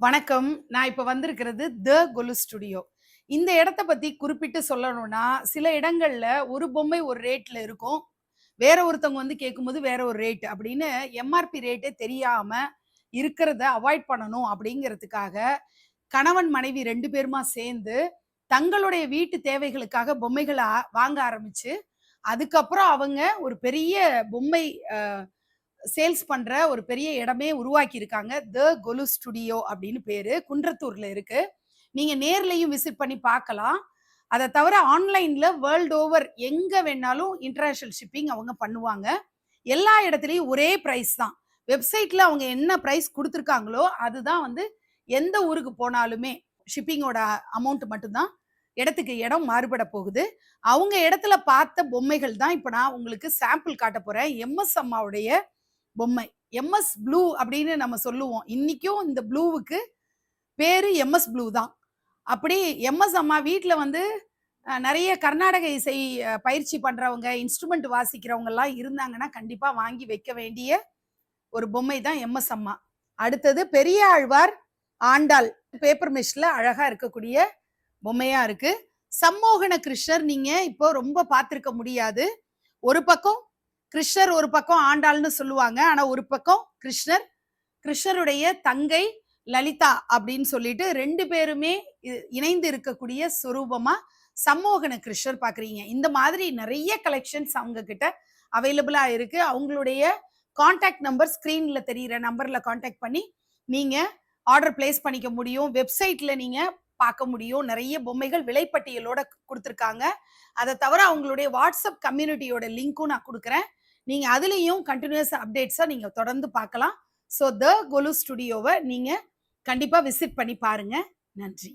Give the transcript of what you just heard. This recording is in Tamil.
வணக்கம். நான் இப்போ வந்திருக்கிறது த கொலு ஸ்டுடியோ. இந்த இடத்த பற்றி குறிப்பிட்டு சொல்லணும்னா சில இடங்களில் ஒரு பொம்மை ஒரு ரேட்டில் இருக்கும். வேற ஒருத்தவங்க வந்து கேட்கும்போது வேற ஒரு ரேட் அப்படின்னு எம்ஆர்பி ரேட்டே தெரியாமல் இருக்கிறத அவாய்ட் பண்ணணும் அப்படிங்கிறதுக்காக கணவன் மனைவி ரெண்டு பேருமா சேர்ந்து தங்களுடைய வீட்டு தேவைகளுக்காக பொம்மைகளை வாங்க ஆரம்பிச்சு அதுக்கப்புறம் அவங்க ஒரு பெரிய பொம்மை சேல்ஸ் பண்ற ஒரு பெரிய இடமே உருவாக்கி இருக்காங்க த கொலு ஸ்டுடியோ அப்படின்னு பேரு. குன்றத்தூர்ல இருக்கு. நீங்க நேர்லயும் விசிட் பண்ணி பார்க்கலாம். அதை தவிர ஆன்லைன்ல வேர்ல்ட் ஓவர் எங்க வேணாலும் இன்டர்நேஷனல் ஷிப்பிங் அவங்க பண்ணுவாங்க. எல்லா இடத்துலையும் ஒரே ப்ரைஸ் தான். வெப்சைட்ல அவங்க என்ன ப்ரைஸ் கொடுத்துருக்காங்களோ அதுதான் வந்து எந்த ஊருக்கு போனாலுமே ஷிப்பிங்கோட அமௌண்ட் மட்டும்தான் இடத்துக்கு இடம் மாறுபட போகுது. அவங்க இடத்துல பார்த்த பொம்மைகள் தான் இப்போ நான் உங்களுக்கு சாம்பிள் காட்ட போறேன். எம்எஸ் அம்மாவுடைய பொம்மை. எம்எஸ் ப்ளூ அப்படின்னு நம்ம சொல்லுவோம். இன்னைக்கும் இந்த ப்ளூவுக்கு பேரு எம்எஸ் ப்ளூ தான். அப்படி எம்எஸ் அம்மா வீட்டில் வந்து நிறைய கர்நாடக இசை பயிற்சி பண்ணுறவங்க இன்ஸ்ட்ருமெண்ட் வாசிக்கிறவங்கெல்லாம் இருந்தாங்கன்னா கண்டிப்பாக வாங்கி வைக்க வேண்டிய ஒரு பொம்மை தான் எம்எஸ் அம்மா. அடுத்தது பெரிய ஆழ்வார் ஆண்டாள் பேப்பர் மிஷில் அழகாக இருக்கக்கூடிய பொம்மையாக இருக்குது சம்மோகன கிருஷ்ணர் நீங்கள் இப்போ ரொம்ப பார்த்துருக்க முடியாது. ஒரு பக்கம் கிருஷ்ணர் ஒரு பக்கம் ஆண்டாள்னு சொல்லுவாங்க. ஆனா ஒரு பக்கம் கிருஷ்ணர் கிருஷ்ணருடைய தங்கை லலிதா அப்படின்னு சொல்லிட்டு ரெண்டு பேருமே இ- இணைந்து இருக்கக்கூடிய சுரூபமா சம்மோகன கிருஷ்ணர் பாக்குறீங்க. இந்த மாதிரி நிறைய கலெக்ஷன்ஸ் அவங்க கிட்ட அவைலபிளா இருக்கு. அவங்களுடைய காண்டாக்ட் நம்பர் ஸ்கிரீன்ல தெரியிற நம்பர்ல காண்டாக்ட் பண்ணி நீங்க ஆர்டர் பிளேஸ் பண்ணிக்க முடியும். வெப்சைட்ல நீங்க பார்க்க முடியும். நிறைய பொம்மைகள் விலைப்பட்டியலோட கொடுத்துருக்காங்க. அதை தவிர அவங்களுடைய வாட்ஸ்அப் கம்யூனிட்டியோட லிங்க்கும் நான் கொடுக்குறேன். நீங்கள் அதுலேயும் கண்டினியூஸ் அப்டேட்ஸாக நீங்கள் தொடர்ந்து பார்க்கலாம். ஸோ த கொலு ஸ்டுடியோவை நீங்கள் கண்டிப்பாக விசிட் பண்ணி பாருங்கள் நன்றி.